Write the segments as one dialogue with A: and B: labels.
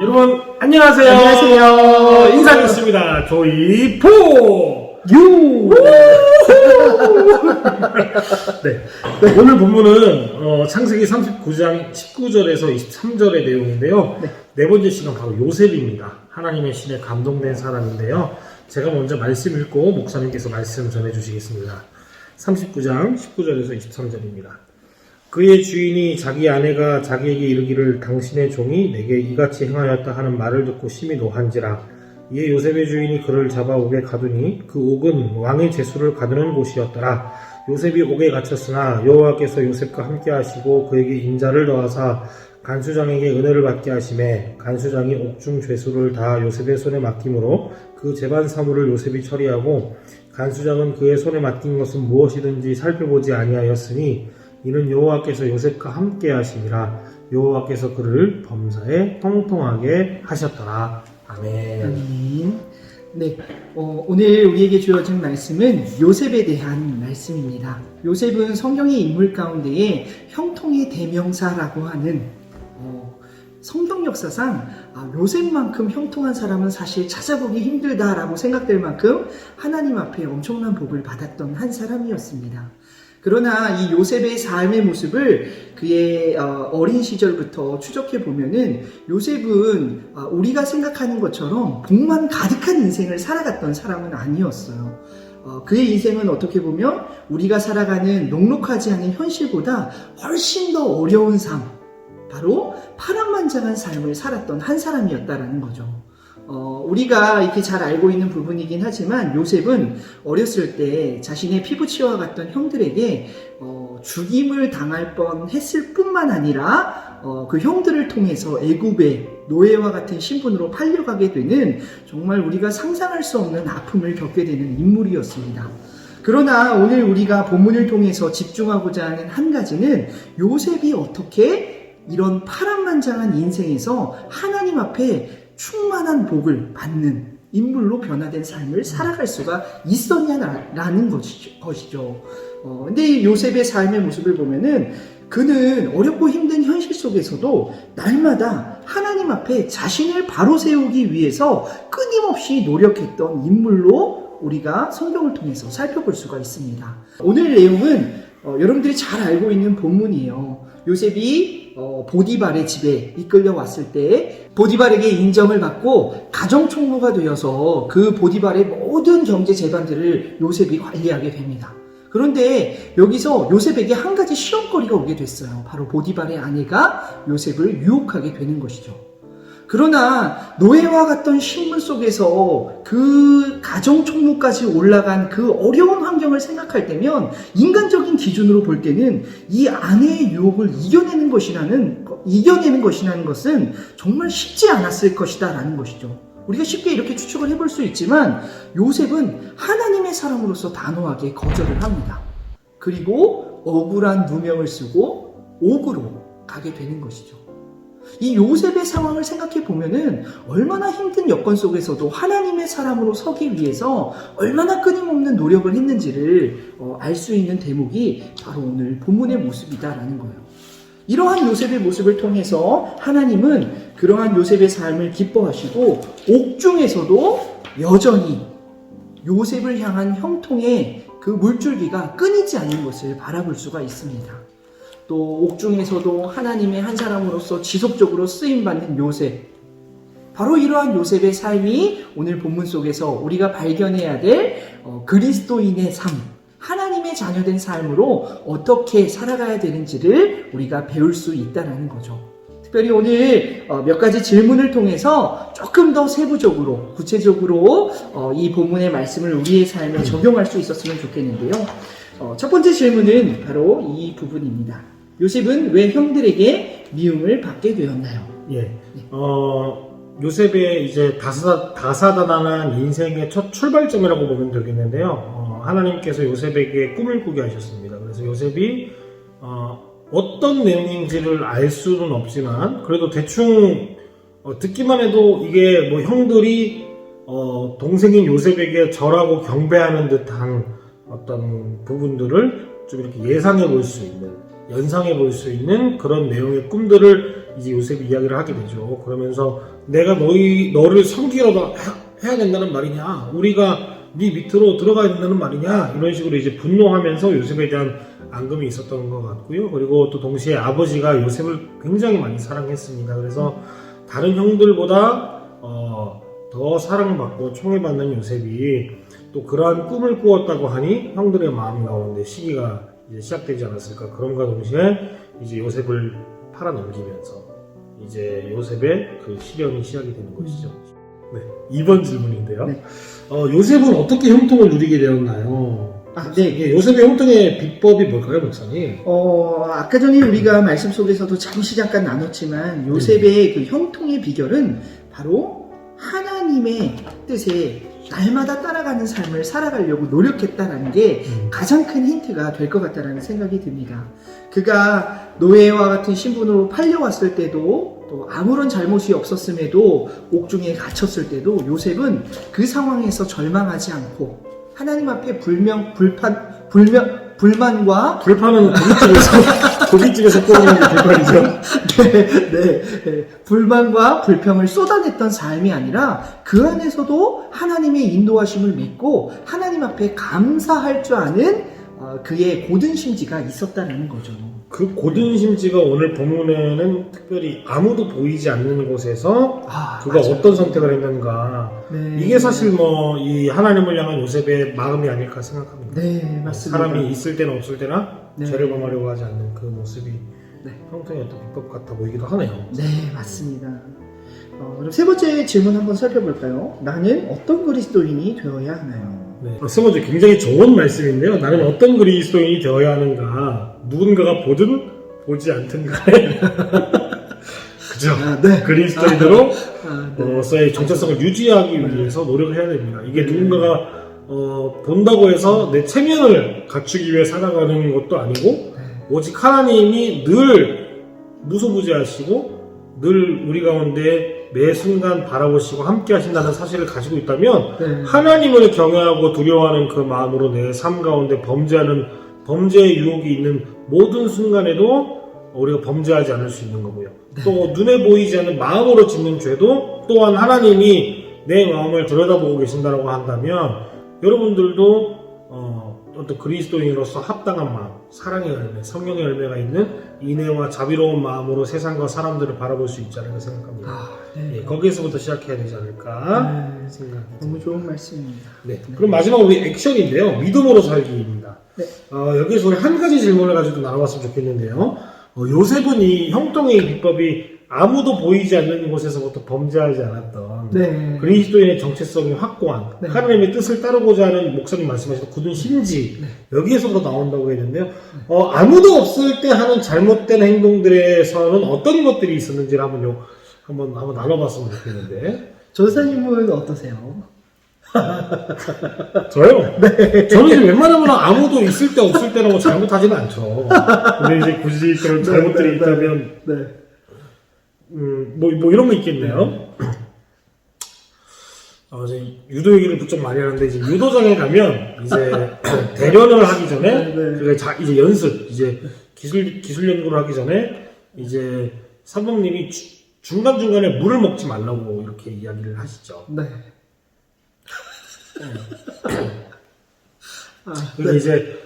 A: 여러분 안녕하세요.
B: 안녕하세요.
A: 인사드렸습니다. 저희 포.
B: 유!
A: 네. 오늘 본문은 어, 창세기 39장 19절에서 23절의 내용인데요.
B: 네.
A: 네 번째 시간 바로 요셉입니다. 하나님의 신에 감동된 사람인데요. 제가 먼저 말씀 읽고 목사님께서 말씀 전해주시겠습니다. 39장 19절에서 23절입니다. 그의 주인이 자기 아내가 자기에게 이르기를 당신의 종이 내게 이같이 행하였다 하는 말을 듣고 심히 노한지라. 이에 요셉의 주인이 그를 잡아 옥에 가두니 그 옥은 왕의 제수를 가두는 곳이었더라. 요셉이 옥에 갇혔으나 여호와께서 요셉과 함께 하시고 그에게 인자를 더하사 간수장에게 은혜를 받게 하심에 간수장이 옥중 죄수를 다 요셉의 손에 맡김으로 그 재반 사물을 요셉이 처리하고 간수장은 그의 손에 맡긴 것은 무엇이든지 살펴보지 아니하였으니 이는 여호와께서 요셉과 함께 하시니라 여호와께서 그를 범사에 통통하게 하셨더라 아멘
B: 아멘. 네, 어, 오늘 우리에게 주어진 말씀은 요셉에 대한 말씀입니다. 요셉은 성경의 인물 가운데에 형통의 대명사라고 하는 어, 성경 역사상 아, 요셉만큼 형통한 사람은 사실 찾아보기 힘들다라고 생각될 만큼 하나님 앞에 엄청난 복을 받았던 한 사람이었습니다. 그러나 이 요셉의 삶의 모습을 그의 어, 어린 시절부터 추적해 보면은 요셉은 아, 우리가 생각하는 것처럼 복만 가득한 인생을 살아갔던 사람은 아니었어요. 어, 그의 인생은 어떻게 보면 우리가 살아가는 녹록하지 않은 현실보다 훨씬 더 어려운 삶, 바로 파란만장한 삶을 살았던 한 사람이었다라는 거죠. 어, 우리가 이렇게 잘 알고 있는 부분이긴 하지만 요셉은 어렸을 때 자신의 피부치와 같던 형들에게 어, 죽임을 당할 뻔 했을 뿐만 아니라 어, 그 형들을 통해서 애굽의 노예와 같은 신분으로 팔려가게 되는 정말 우리가 상상할 수 없는 아픔을 겪게 되는 인물이었습니다. 그러나 오늘 우리가 본문을 통해서 집중하고자 하는 한 가지는 요셉이 어떻게 이런 파란만장한 인생에서 하나님 앞에 충만한 복을 받는 인물로 변화된 삶을 살아갈 수가 있었냐라는 것이죠. 것이죠. 어, 근데 이 요셉의 삶의 모습을 보면은 그는 어렵고 힘든 현실 속에서도 날마다 하나님 앞에 자신을 바로 세우기 위해서 끊임없이 노력했던 인물로 우리가 성경을 통해서 살펴볼 수가 있습니다. 오늘 내용은 어, 여러분들이 잘 알고 있는 본문이에요. 요셉이 어, 보디발의 집에 이끌려 왔을 때 보디발에게 인정을 받고 가정 총무가 되어서 그 보디발의 모든 경제 재반들을 요셉이 관리하게 됩니다. 그런데 여기서 요셉에게 한 가지 시험거리가 오게 됐어요. 바로 보디발의 아내가 요셉을 유혹하게 되는 것이죠. 그러나 노예와 같던 신분 속에서 그 가정 총무까지 올라간 그 어려운 환경을 생각할 때면 인간적인 기준으로 볼 때는 이 아내의 유혹을 이겨내는 것이라는 이겨내는 것이라는 것은 정말 쉽지 않았을 것이다라는 것이죠. 우리가 쉽게 이렇게 추측을 해볼 수 있지만 요셉은 하나님의 사람으로서 단호하게 거절을 합니다. 그리고 억울한 누명을 쓰고 옥으로 가게 되는 것이죠. 이 요셉의 상황을 생각해 보면은 얼마나 힘든 여건 속에서도 하나님의 사람으로 서기 위해서 얼마나 끊임없는 노력을 했는지를 어, 알수 있는 대목이 바로 오늘 본문의 모습이다라는 거예요. 이러한 요셉의 모습을 통해서 하나님은 그러한 요셉의 삶을 기뻐하시고 옥중에서도 여전히 요셉을 향한 형통의 그 물줄기가 끊이지 않는 것을 바라볼 수가 있습니다. 또 옥중에서도 하나님의 한 사람으로서 지속적으로 쓰임 받는 요셉. 바로 이러한 요셉의 삶이 오늘 본문 속에서 우리가 발견해야 될 어, 그리스도인의 삶, 하나님의 자녀된 삶으로 어떻게 살아가야 되는지를 우리가 배울 수 있다는 거죠. 특별히 오늘 어, 몇 가지 질문을 통해서 조금 더 세부적으로, 구체적으로 어, 이 본문의 말씀을 우리의 삶에 적용할 수 있었으면 좋겠는데요. 어, 첫 번째 질문은 바로 이 부분입니다. 요셉은 왜 형들에게 미움을 받게 되었나요?
A: 예. 어, 요셉의 이제 다사, 다사다난한 인생의 첫 출발점이라고 보면 되겠는데요. 어, 하나님께서 요셉에게 꿈을 꾸게 하셨습니다. 그래서 요셉이 어, 어떤 내용인지를 알 수는 없지만 그래도 대충 어, 듣기만 해도 이게 뭐 형들이 어, 동생인 요셉에게 절하고 경배하는 듯한 어떤 부분들을 좀 이렇게 예상해 볼 수 있는 연상해 볼 수 있는 그런 내용의 꿈들을 이제 요셉이 이야기를 하게 되죠. 그러면서 내가 너희 너를 하- 해야 된다는 말이냐? 우리가 네 밑으로 들어가야 된다는 말이냐? 이런 식으로 이제 분노하면서 요셉에 대한 앙금이 있었던 것 같고요. 그리고 또 동시에 아버지가 요셉을 굉장히 많이 사랑했습니다. 그래서 다른 형들보다 어, 더 사랑받고 총애받는 요셉이 또 그러한 꿈을 꾸었다고 하니 형들의 마음 가운데 시기가 이제 시작되지 않았을까 그럼과 동시에 이제 요셉을 팔아 넘기면서 이제 요셉의 그 시련이 시작이 되는 것이죠. 네, 2번 질문인데요.
B: 네.
A: 어, 요셉은 어떻게 형통을 누리게 되었나요?
B: 아, 네.
A: 예, 요셉의 형통의 비법이 뭘까요, 목사님?
B: 어, 아까 전에 우리가 말씀 속에서도 잠시 잠깐 나눴지만 요셉의 그 형통의 비결은 바로 하나님의 뜻에 날마다 따라가는 삶을 살아가려고 노력했다라는 게
A: 음.
B: 가장 큰 힌트가 될 것 같다라는 생각이 듭니다. 그가 노예와 같은 신분으로 팔려왔을 때도 또 아무런 잘못이 없었음에도 옥중에 갇혔을 때도 요셉은 그 상황에서 절망하지 않고 하나님 앞에 불명 불판 불명 불만과
A: 불판은 고깃집에서 고깃집에서 게 불판이죠.
B: 네, 네, 네. 불만과 불평을 쏟아냈던 삶이 아니라 그 안에서도 하나님의 인도하심을 믿고 하나님 앞에 감사할 줄 아는 어, 그의 고든 심지가 있었다는 거죠.
A: 그 고든 심지가 오늘 본문에는 특별히 아무도 보이지 않는 곳에서
B: 아,
A: 그가
B: 맞아요.
A: 어떤 선택을 했는가
B: 네.
A: 이게 사실 뭐 이 하나님을 향한 요셉의 마음이 아닐까 생각합니다.
B: 네 맞습니다.
A: 사람이 있을 때나 없을 때나
B: 네.
A: 죄를 범하려고 하지 않는 그 모습이
B: 네.
A: 형통의 어떤 비법 같아 보이기도 하네요.
B: 네 맞습니다. 어, 그럼 세 번째 질문 한번 살펴볼까요? 나는 어떤 그리스도인이 되어야 하나요?
A: 네. 세 번째 굉장히 좋은 말씀인데요. 나는 어떤 그리스도인이 되어야 하는가 누군가가 보든 보지 않든 간에 그죠?
B: 아, 네.
A: 그리스도인으로
B: 아, 네.
A: 어서의 정체성을 유지하기 위해서 노력을 해야 됩니다. 이게 누군가가 어, 본다고 해서 내 체면을 갖추기 위해 살아가는 것도 아니고
B: 네.
A: 오직 하나님이 늘 무소부지하시고 늘 우리 가운데 매 순간 바라보시고 함께 하신다는 사실을 가지고 있다면
B: 네.
A: 하나님을 경외하고 두려워하는 그 마음으로 내 삶 가운데 범죄하는 범죄의 유혹이 있는 모든 순간에도 우리가 범죄하지 않을 수 있는 거고요. 또 눈에 보이지 않는 마음으로 짓는 죄도 또한 하나님이 내 마음을 들여다보고 계신다라고 한다면 여러분들도 어, 어떤 그리스도인으로서 합당한 마음, 사랑의 열매, 성령의 열매가 있는 인애와 자비로운 마음으로 세상과 사람들을 바라볼 수 있지 않을까 생각합니다.
B: 아, 네.
A: 예, 거기에서부터 시작해야 되지 않을까
B: 네.
A: 생각합니다.
B: 너무 좋은 말씀입니다.
A: 네. 그럼 마지막으로 우리 액션인데요. 믿음으로 살기입니다.
B: 네.
A: 어, 여기서 우리 한 가지 질문을 가지고 나눠봤으면 좋겠는데요. 어, 요셉은 이 형통의 비법이 아무도 보이지 않는 곳에서부터 범죄하지 않았던
B: 네.
A: 그리스도인의 정체성이 확고한
B: 네.
A: 하나님의 뜻을 따르고자 하는 목사님 말씀하신 굳은 심지 여기에서부터 나온다고 했는데요. 어, 아무도 없을 때 하는 잘못된 행동들에서는 어떤 것들이 있었는지를 한번 요 한번 한번 나눠봤으면 좋겠는데
B: 전사님은 어떠세요?
A: 저요? 저는 이제 웬만하면 아무도 있을 때 없을 뭐 잘못하지는 않죠. 근데 이제 굳이 그런 잘못들이
B: 네, 네,
A: 있다면,
B: 네.
A: 음, 뭐, 뭐 이런 거 있겠네요. 어, 이제 유도 얘기를 좀 많이 하는데, 이제 유도장에 가면, 이제 대련을 하기 전에,
B: 네, 네.
A: 그러니까 자, 이제 연습, 이제 기술, 기술 연구를 하기 전에, 이제 사범님이 주- 중간 중간에 물을 먹지 말라고 이렇게 이야기를 하시죠.
B: 네. 아,
A: 근데 이제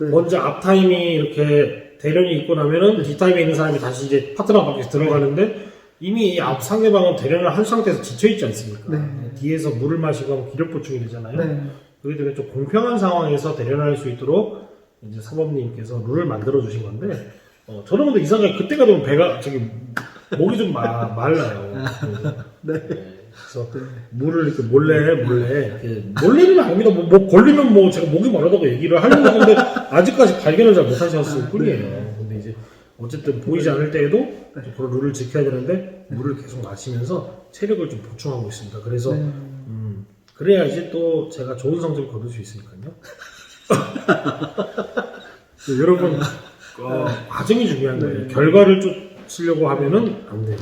B: 네.
A: 먼저 앞타임이 이렇게 대련이 있고 나면은 뒷타임에 있는 사람이 다시 이제 파트너 밖에서 들어가는데 이미 이앞 상대방은 대련을 한 상태에서 지쳐있지 않습니까?
B: 네.
A: 뒤에서 물을 마시고 하면 기력 보충이 되잖아요.
B: 네.
A: 그렇기 때문에 좀 공평한 상황에서 대련할 수 있도록 이제 사범님께서 룰을 만들어 주신 건데 어, 저는 근데 이상하게 그때가 되면 배가 저기 목이 좀 마, 말라요.
B: 네.
A: 네. 그래서 물을 이렇게 몰래 몰래 이렇게 몰래는 아닙니다. 뭐, 뭐 걸리면 뭐 제가 목이 마르다고 얘기를 하려고 했는데 아직까지 발견을 잘 못하셨을
B: 아,
A: 뿐이에요.
B: 네.
A: 근데 이제 어쨌든 보이지 않을 때에도 그런 룰을 지켜야 되는데 물을 계속 마시면서 체력을 좀 보충하고 있습니다. 그래서
B: 네.
A: 음, 그래야지 또 제가 좋은 성적을 거둘 수 있으니까요. 네, 여러분 어, 과정이 중요한 거예요.
B: 네.
A: 결과를 쫓으려고 하면은 안 돼요.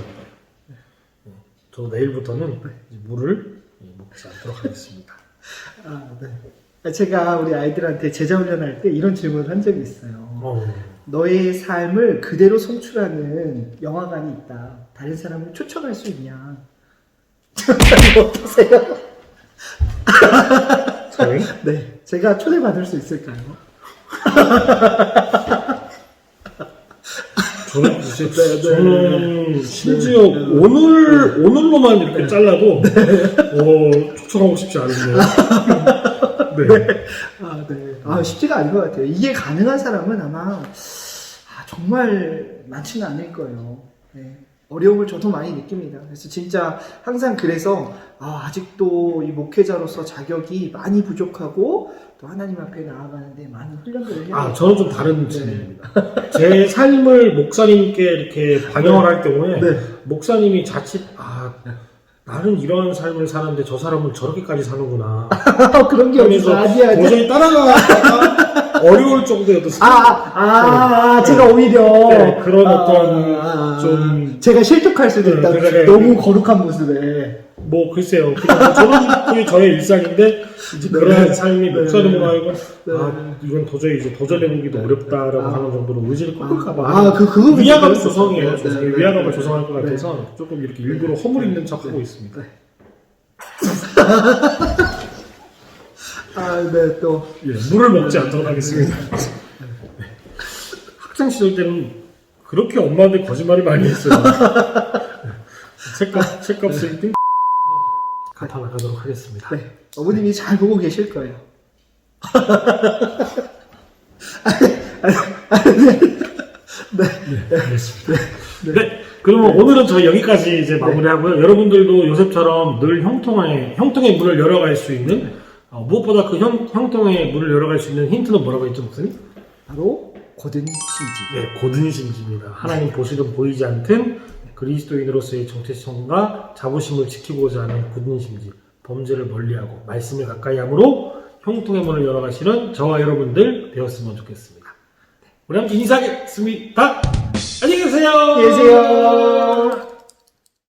A: 네. 저 내일부터는 물을 예, 먹지 않도록 하겠습니다.
B: 아, 네. 제가 우리 아이들한테 제자 훈련할 때 이런 질문을 한 적이 있어요.
A: 어,
B: 너의 삶을 그대로 송출하는 영화관이 있다. 다른 사람을 초청할 수 있냐? 어떠세요? 네, 제가 초대받을 수 있을까요?
A: 저는 글쎄,
B: 네, 네.
A: 저는 심지어 오늘 오늘로만 이렇게 잘라도 어, 초청하고 싶지 않은데요. 네.
B: 아, 네. 아, 쉽지가 않은 것 같아요. 이게 가능한 사람은 아마 아, 정말 많지는 않을 거예요. 네. 어려움을 저도 많이 느낍니다. 그래서 진짜 항상 그래서 아, 아직도 이 목회자로서 자격이 많이 부족하고 또 하나님 앞에 나아가는데 많은 훈련들을 해야
A: 아. 저는 좀 다른 측면입니다. 제 삶을 목사님께 이렇게 반영을 할 경우에
B: 네.
A: 목사님이 자칫 아 나는 이런 삶을 사는데 저 사람은 저렇게까지 사는구나.
B: 그런 게
A: 그래서
B: 어디서 아니야.
A: 도저히 따라가기가 어려울 어떤
B: 아, 아, 아, 아, 제가 오히려
A: 네, 그런
B: 아,
A: 어떤
B: 아, 아,
A: 좀-
B: 제가 실족할 수도
A: 네,
B: 있다.
A: 그래,
B: 너무 거룩한 모습에.
A: 뭐 글쎄요. 그냥 뭐 저는 그게 저의 일상인데 이제
B: 네.
A: 그런 삶이
B: 네.
A: 목사님으로 하여금
B: 네.
A: 아 이건 도저히 이제 도전해보기도 어렵다라고
B: 아.
A: 하는 정도로 의지를 꺾을까봐
B: 아, 그 그거
A: 위화감
B: 그랬었어요.
A: 조성이에요.
B: 네,
A: 조성.
B: 네, 네,
A: 위화감을
B: 네.
A: 조성할 것
B: 네.
A: 같아서 조금 이렇게 일부러 허물 있는 척 하고 있습니다.
B: 아, 네, 또.
A: 예, 물을 먹지 않도록 하겠습니다. 네. 학창 시절 때는 그렇게 엄마한테 거짓말을 많이 했어요. 네. 책값 책값을 띵 갖다 나가도록 하겠습니다.
B: 네, 어머님이 잘 보고 계실 거예요.
A: 네, 알겠습니다. 네, 그러면 오늘은 저희 여기까지 이제 마무리하고요. 여러분들도 요셉처럼 늘 형통의 형통의 문을 열어갈 수 있는 어, 무엇보다 그 형, 형통의 문을 열어갈 수 있는 힌트는 뭐라고 했죠, 목사님?
B: 바로 고든 신지.
A: 네, 고든 심지입니다. 하나님 보시든 보이지 않든 그리스도인으로서의 정체성과 자부심을 지키고자 하는 굳은 심지, 범죄를 멀리하고 말씀을 가까이 함으로 형통의 문을 열어가시는 저와 여러분들 되었으면 좋겠습니다. 우리 함께 인사하겠습니다. 안녕히 계세요.
B: 안녕히 계세요.